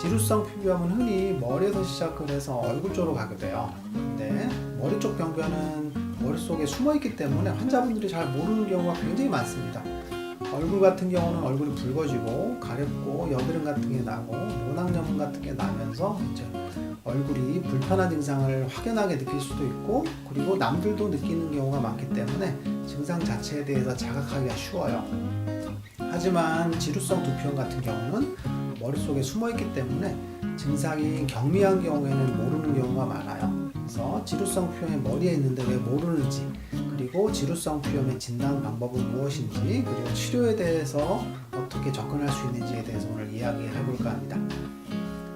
지루성 피부염은 흔히 머리에서 시작을 해서 얼굴 쪽으로 가게 돼요. 근데 머리 쪽 병변은 머릿속에 숨어 있기 때문에 환자분들이 잘 모르는 경우가 굉장히 많습니다. 얼굴 같은 경우는 얼굴이 붉어지고 가렵고 여드름 같은 게 나고 모낭염 같은 게 나면서 이제 얼굴이 불편한 증상을 확연하게 느낄 수도 있고 그리고 남들도 느끼는 경우가 많기 때문에 증상 자체에 대해서 자각하기가 쉬워요. 하지만 지루성 두피염 같은 경우는 머릿속에 숨어 있기 때문에 증상이 경미한 경우에는 모르는 경우가 많아요. 그래서 지루성 피염이 머리에 있는데 왜 모르는지 그리고 지루성 피염의 진단 방법은 무엇인지 그리고 치료에 대해서 어떻게 접근할 수 있는지에 대해서 오늘 이야기해 볼까 합니다.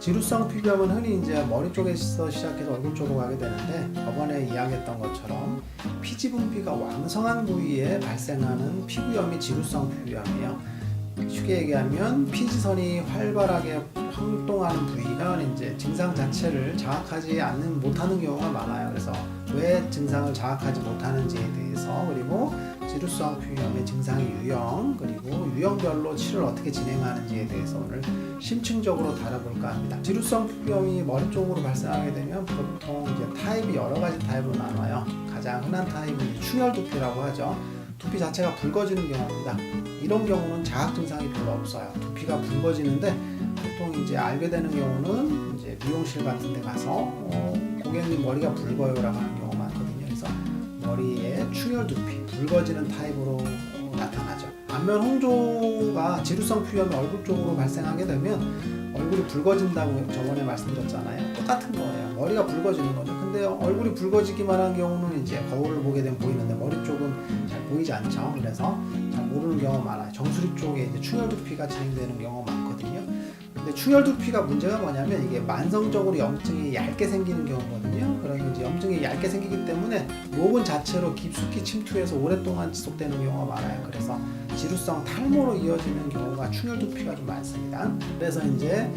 지루성 피부염은 흔히 이제 머리 쪽에서 시작해서 얼굴 쪽으로 가게 되는데 저번에 이야기했던 것처럼 피지 분비가 왕성한 부위에 발생하는 피부염이 지루성 피부염이에요. 쉽게 얘기하면 피지선이 활발하게 활동하는 부위가 이제 증상 자체를 자각하지 않는 못하는 경우가 많아요. 그래서 왜 증상을 자각하지 못하는지에 대해서 그리고 지루성 피부염의 증상의 유형 그리고 유형별로 치료를 어떻게 진행하는지에 대해서 오늘 심층적으로 다뤄볼까 합니다. 지루성 피부염이 머리 쪽으로 발생하게 되면 보통 이제 타입이 여러 가지 타입으로 나눠요. 가장 흔한 타입은 충혈 두피라고 하죠. 두피 자체가 붉어지는 경우입니다. 이런 경우는 자각 증상이 별로 없어요. 두피가 붉어지는데 보통 이제 알게 되는 경우는 이제 미용실 같은 데 가서 어, 고객님 머리가 붉어요라고 하는 경우가 많거든요. 그래서 머리에 충혈 두피, 붉어지는 타입으로 어, 나타나죠. 반면 홍조가 지루성 피부염이 얼굴 쪽으로 발생하게 되면 얼굴이 붉어진다고 저번에 말씀드렸잖아요. 똑같은 거예요. 머리가 붉어지는 거죠. 근데 얼굴이 붉어지기만 한 경우는 이제 거울을 보게 되면 보이는데 머리 쪽은 잘 보이지 않죠. 그래서 잘 모르는 경우가 많아요. 정수리 쪽에 이제 충혈 두피가 진행되는 경우가 많거든요. 근데 충혈 두피가 문제가 뭐냐면 이게 만성적으로 염증이 얇게 생기는 경우거든요. 그러면 이제 염증이 얇게 생기기 때문에 모근 자체로 깊숙이 침투해서 오랫동안 지속되는 경우가 많아요. 그래서 지루성 탈모로 이어지는 경우가 충혈 두피가 좀 많습니다. 그래서 이제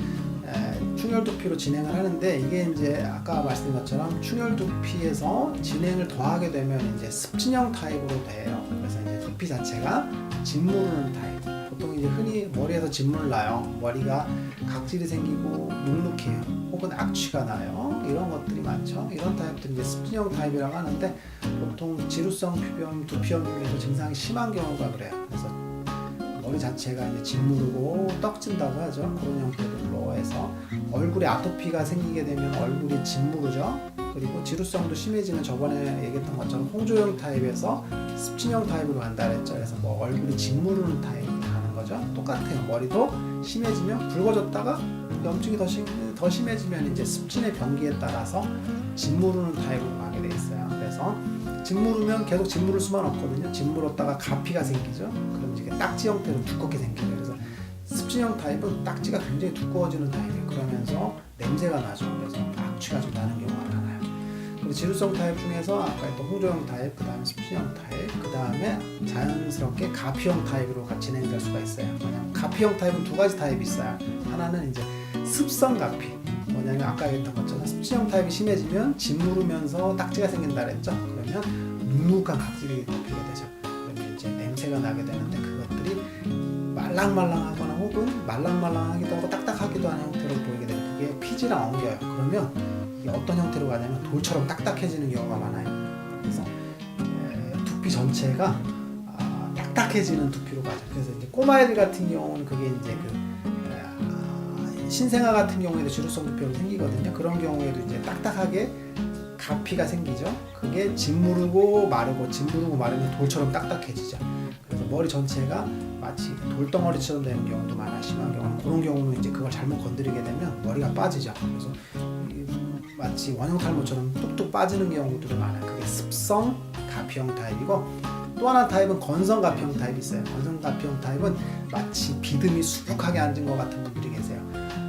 에, 충혈 두피로 진행을 하는데 이게 이제 아까 말씀드린 것처럼 충혈 두피에서 진행을 더하게 되면 이제 습진형 타입으로 돼요. 그래서 이제 두피 자체가 짓무르는 타입. 보통 이제 흔히 머리에서 짓물 나요. 머리가 각질이 생기고 눅눅해요. 혹은 악취가 나요. 이런 것들이 많죠. 이런 타입들이 이제 습진형 타입이라고 하는데 보통 지루성 피부염, 두피염 중에서 증상이 심한 경우가 그래요. 그래서 머리 자체가 이제 짓무르고 떡진다고 하죠. 그런 형태로 해서 얼굴에 아토피가 생기게 되면 얼굴이 짓무르죠. 그리고 지루성도 심해지는 저번에 얘기했던 것처럼 홍조형 타입에서 습진형 타입으로 간다 그랬죠. 그래서 뭐 얼굴이 짓무르는 타입이 가는 거죠. 똑같아요. 머리도 심해지면 붉어졌다가 염증이 더, 심, 더 심해지면 이제 습진의 변기에 따라서 짓무르는 타입으로 가게 돼 있어요. 그래서 짓무르면 계속 짓무를 수만 없거든요. 짓무렀다가 가피가 생기죠. 그럼 이게 딱지 형태로 두껍게 생겨요. 그래서 습진형 타입은 딱지가 굉장히 두꺼워지는 타입이에요. 그러면서 냄새가 나죠. 그래서 악취가 좀 나는 경우가 많아요. 그리고 지루성 타입 중에서 아까 했던 홍조형 타입, 그 다음에 습진형 타입, 그 다음에 자연스럽게 가피형 타입으로 진행될 수가 있어요. 뭐냐면 가피형 타입은 두 가지 타입이 있어요. 하나는 이제 습성 가피. 뭐냐면 아까 얘기했던 것처럼 습진형 타입이 심해지면 짓무르면서 딱지가 생긴다 그랬죠. 그러면 눅눅한 각질이 잡히게 되죠. 그러면 이제 냄새가 나게 되는데 그것들이 말랑말랑하거나 혹은 말랑말랑하기도 하고 딱딱하기도 하는 형태로 보이게 되면 그게 피지랑 엉겨요. 그러면 이게 어떤 형태로 가냐면 돌처럼 딱딱해지는 경우가 많아요. 그래서 에, 두피 전체가 아, 딱딱해지는 두피로 가죠. 그래서 이제 꼬마애들 같은 경우는 그게 이제 그 에, 아, 신생아 같은 경우에도 지루성 두피가 생기거든요. 그런 경우에도 이제 딱딱하게 가피가 생기죠. 그게 짓무르고 마르고 짓무르고 마르면 돌처럼 딱딱해지죠. 그래서 머리 전체가 마치 돌덩어리처럼 되는 경우도 많아 심한 경우 그런 경우는 이제 그걸 잘못 건드리게 되면 머리가 빠지죠. 그래서 이 마치 원형 탈모처럼 뚝뚝 빠지는 경우들이 많아요. 그게 습성 가피형 타입이고 또 하나 타입은 건성 가피형 타입이 있어요. 건성 가피형 타입은 마치 비듬이 수북하게 앉은 것 같은 분들이 계세요.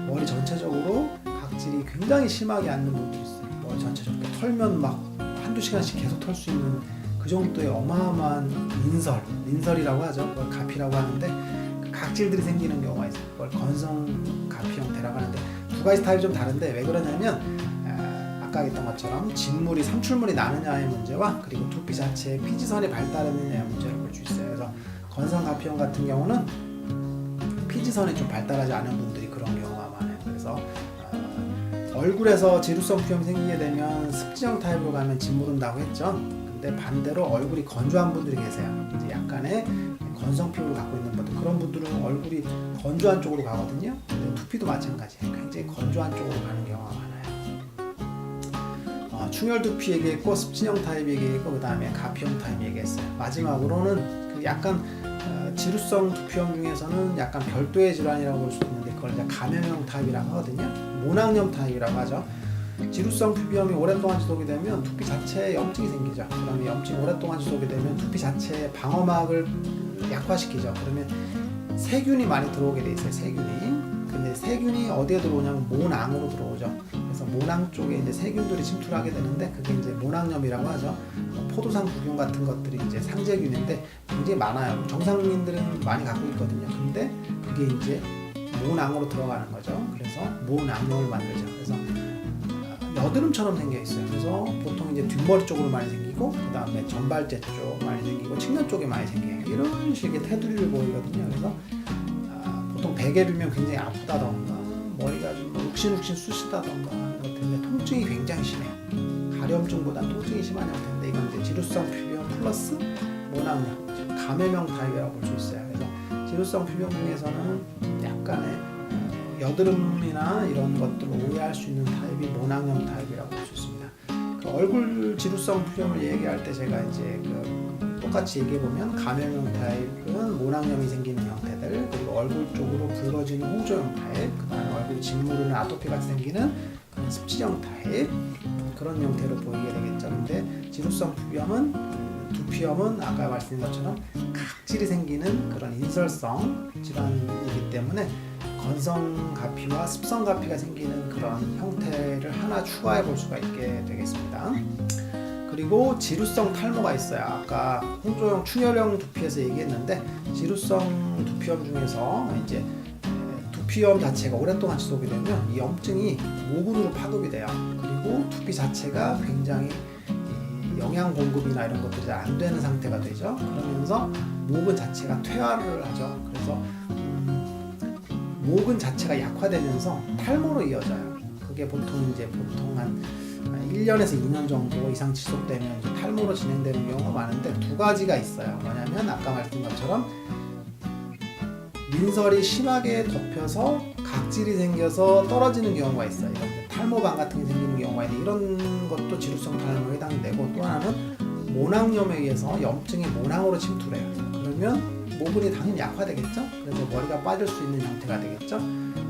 머리 전체적으로 각질이 굉장히 심하게 앉는 분들이 있어요. 머리 전체적으로 털면 막 한두 시간씩 계속 털 수 있는 그 정도의 어마어마한 민설, 민설이라고 하죠. 그걸 가피라고 하는데 그 각질들이 생기는 경우가 있어요. 그걸 건성 가피 형태라고 하는데 두 가지 타입이 좀 다른데 왜 그러냐면 아, 아까 했던 것처럼 진물이 삼출물이 나느냐의 문제와 그리고 두피 자체의 피지선이 발달했느냐의 문제를 볼 수 있어요. 그래서 건성 가피형 같은 경우는 피지선이 좀 발달하지 않은 분들이 그런 경우가 많아요. 그래서 얼굴에서 지루성 피염이 생기게 되면 습지형 타입으로 가면 짓무른다고 했죠. 근데 반대로 얼굴이 건조한 분들이 계세요. 이제 약간의 건성 피부를 갖고 있는 분들 그런 분들은 얼굴이 건조한 쪽으로 가거든요. 근데 두피도 마찬가지예요. 굉장히 건조한 쪽으로 가는 경우가 많아요. 어, 충혈 두피 얘기했고 습진형 타입 얘기했고 그 다음에 가피형 타입 얘기했어요. 마지막으로는 그 약간 어, 지루성 두피염 중에서는 약간 별도의 질환이라고 볼 수 있는데 그걸 이제 감염형 타입이라고 하거든요. 모낭염 타입이라고 하죠. 지루성 피부염이 오랫동안 지속이 되면 두피 자체에 염증이 생기죠. 그러면 염증이 오랫동안 지속이 되면 두피 자체의 방어막을 약화시키죠. 그러면 세균이 많이 들어오게 돼 있어요. 세균이. 근데 세균이 어디에 들어오냐면 모낭으로 들어오죠. 모낭 쪽에 이제 세균들이 침투하게 되는데 그게 이제 모낭염이라고 하죠. 뭐 포도상 구균 같은 것들이 이제 상재균인데 굉장히 많아요. 정상인들은 많이 갖고 있거든요. 근데 그게 이제 모낭으로 들어가는 거죠. 그래서 모낭염을 만들죠. 그래서 여드름처럼 생겨 있어요. 그래서 보통 이제 뒷머리 쪽으로 많이 생기고 그 다음에 전발제 쪽 많이 생기고 측면 쪽에 많이 생겨요. 이런 식의 테두리를 보이거든요. 그래서 아, 보통 베개 빌면 굉장히 아프다던가 머리가 좀 욱신욱신 쑤시다던가 하는 것 때문에 통증이 굉장히 심해요. 가려움증보다 통증이 심한 형태인데 이건 이제 지루성 피부염 플러스 모낭염, 즉 감염형 타입이라고 볼 수 있어요. 그래서 지루성 피부염 중에서는 약간의 어, 여드름이나 이런 것들을 오해할 수 있는 타입이 모낭염 타입이라고 볼 수 있습니다. 그 얼굴 지루성 피부염을 얘기할 때 제가 이제 그 똑같이 얘기해 보면 감염형 타입은 모낭염이 생기는 형태들 그리고 얼굴 쪽으로 붉어지는 홍조형 타입 그다음에 얼굴 짓무르는 아토피가 생기는 그런 습지형 타입 그런 형태로 보이게 되겠죠. 근데 지루성 피부염은 음, 두피염은 아까 말씀드린 것처럼 각질이 생기는 그런 인설성 질환이기 때문에 건성 가피와 습성 가피가 생기는 그런 형태를 하나 추가해 볼 수가 있게 되겠습니다. 그리고 지루성 탈모가 있어요. 아까 홍조형 충혈형 두피에서 얘기했는데 지루성 두피염 중에서 이제 두피염 자체가 오랫동안 지속이 되면 이 염증이 모근으로 파급이 돼요. 그리고 두피 자체가 굉장히 이 영양 공급이나 이런 것들이 잘안 되는 상태가 되죠. 그러면서 모근 자체가 퇴화를 하죠. 그래서 음, 모근 자체가 약화되면서 탈모로 이어져요. 그게 보통 이제 보통 한 1년에서 2년 정도 이상 지속되면 탈모로 진행되는 경우가 많은데 두 가지가 있어요. 뭐냐면 아까 말씀드린 것처럼 민설이 심하게 덮여서 각질이 생겨서 떨어지는 경우가 있어요. 탈모방 같은 게 생기는 경우가 있는데 이런 것도 지루성 탈모에 해당되고 또 하나는 모낭염에 의해서 염증이 모낭으로 침투해요. 그러면 모근이 당연히 약화되겠죠. 그래서 머리가 빠질 수 있는 형태가 되겠죠.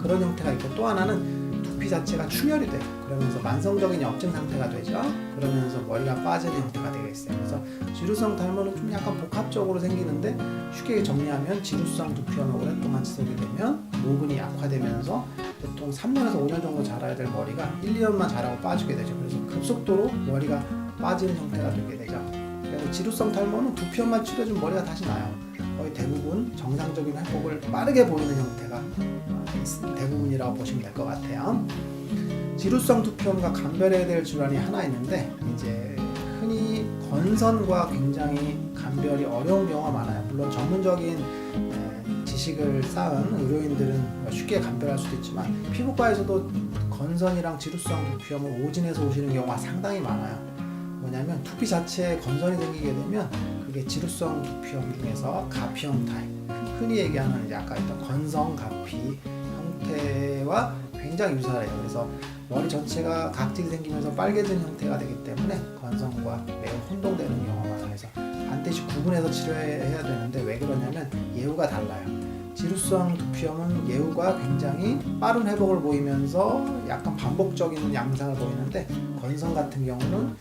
그런 형태가 있고 또 하나는 두피 자체가 충혈이 돼요. 그러면서 만성적인 염증 상태가 되죠. 그러면서 머리가 빠지는 형태가 되겠어요. 그래서 지루성 탈모는 좀 약간 복합적으로 생기는데 쉽게 정리하면 지루성 두피염이 오랫동안 지속이 되면 모근이 약화되면서 보통 3년에서 5년 정도 자라야 될 머리가 1, 2년만 자라고 빠지게 되죠. 그래서 급속도로 머리가 빠지는 형태가 되게 되죠. 그래서 지루성 탈모는 두피염만 치료해주면 머리가 다시 나요. 거의 대부분 정상적인 회복을 빠르게 보이는 형태가 어, 대부분이라고 보시면 될 것 같아요. 지루성 두피염과 감별해야 될 질환이 하나 있는데 이제 흔히 건선과 굉장히 감별이 어려운 경우가 많아요. 물론 전문적인 에, 지식을 쌓은 의료인들은 뭐 쉽게 감별할 수도 있지만 피부과에서도 건선이랑 지루성 두피염을 오진해서 오시는 경우가 상당히 많아요. 뭐냐면 두피 자체에 건선이 생기게 되면 그게 지루성 두피염 중에서 가피형 타입 흔히 얘기하는 이제 아까 했던 건성 가피 형태와 굉장히 유사해요. 그래서 머리 전체가 각질이 생기면서 빨개진 형태가 되기 때문에 건성과 매우 혼동되는 경우가. 그래서 반드시 구분해서 치료해야 되는데 왜 그러냐면 예후가 달라요. 지루성 두피염은 예후가 굉장히 빠른 회복을 보이면서 약간 반복적인 양상을 보이는데 건성 같은 경우는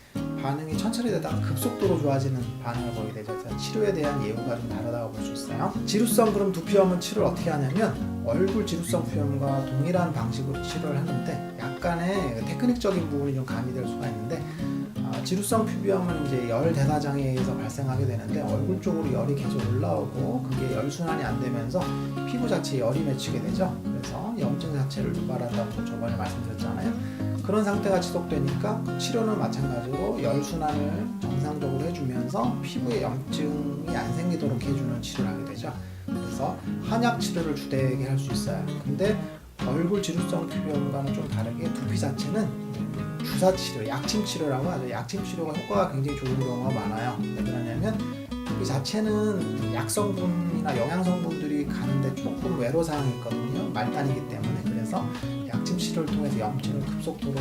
반응이 천천히 되다가 급속도로 좋아지는 반응을 보이게 되죠. 치료에 대한 예후가 좀 다르다고 볼 수 있어요. 지루성 그럼 두피염은 치료를 어떻게 하냐면 얼굴 지루성 두피염과 동일한 방식으로 치료를 하는데 약간의 테크닉적인 부분이 좀 가미될 수가 있는데 아, 지루성 피부염은 이제 열 대사장에 의해서 발생하게 되는데 얼굴 쪽으로 열이 계속 올라오고 그게 열 순환이 안 되면서 피부 자체에 열이 맺히게 되죠. 그래서 염증 자체를 유발한다고 저번에 말씀드렸잖아요. 그런 상태가 지속되니까 치료는 마찬가지로 열 순환을 정상적으로 해주면서 피부에 염증이 안 생기도록 해주는 치료를 하게 되죠. 그래서 한약 치료를 주되게 할 수 있어요. 근데 얼굴 지루성 피부염과는 좀 다르게 두피 자체는 주사 치료, 약침 치료라고 하죠. 약침 치료가 효과가 굉장히 좋은 경우가 많아요. 왜 그러냐면 두피 자체는 약성분이나 영양성분들이 가는데 조금 외로 사항이 있거든요. 말단이기 때문에 그래서 약침 치료를 통해서 염증을 급속도로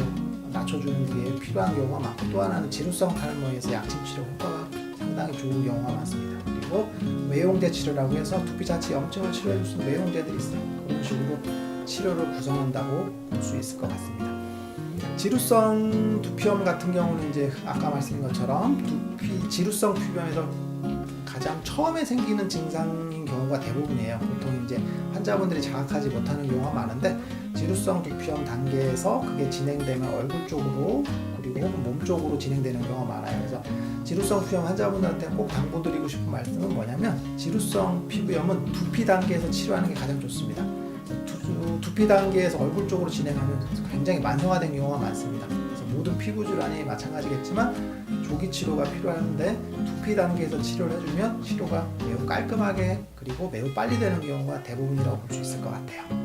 낮춰주는 게 필요한 경우가 많고 또 하나는 지루성 탈모에서 약침 치료 효과가 상당히 좋은 경우가 많습니다. 그리고 외용제 치료라고 해서 두피 자체 염증을 치료해 줄수 있는 외용제들이 있어요. 그런 식으로 치료를 구성한다고 볼 수 있을 것 같습니다. 지루성 두피염 같은 경우는 이제 아까 말씀드린 것처럼 두피 지루성 피부염에서 가장 처음에 생기는 증상인 경우가 대부분이에요. 보통 이제 환자분들이 자각하지 못하는 경우가 많은데 지루성 두피염 단계에서 그게 진행되면 얼굴 쪽으로 그리고 혹은 몸 쪽으로 진행되는 경우가 많아요. 그래서 지루성 피부염 환자분들한테 꼭 당부드리고 싶은 말씀은 뭐냐면 지루성 피부염은 두피 단계에서 치료하는 게 가장 좋습니다. 두, 두피 단계에서 얼굴 쪽으로 진행하면 굉장히 만성화된 경우가 많습니다. 모든 피부 질환이 마찬가지겠지만 조기 치료가 필요한데 두피 단계에서 치료를 해주면 치료가 매우 깔끔하게 그리고 매우 빨리 되는 경우가 대부분이라고 볼 수 있을 것 같아요.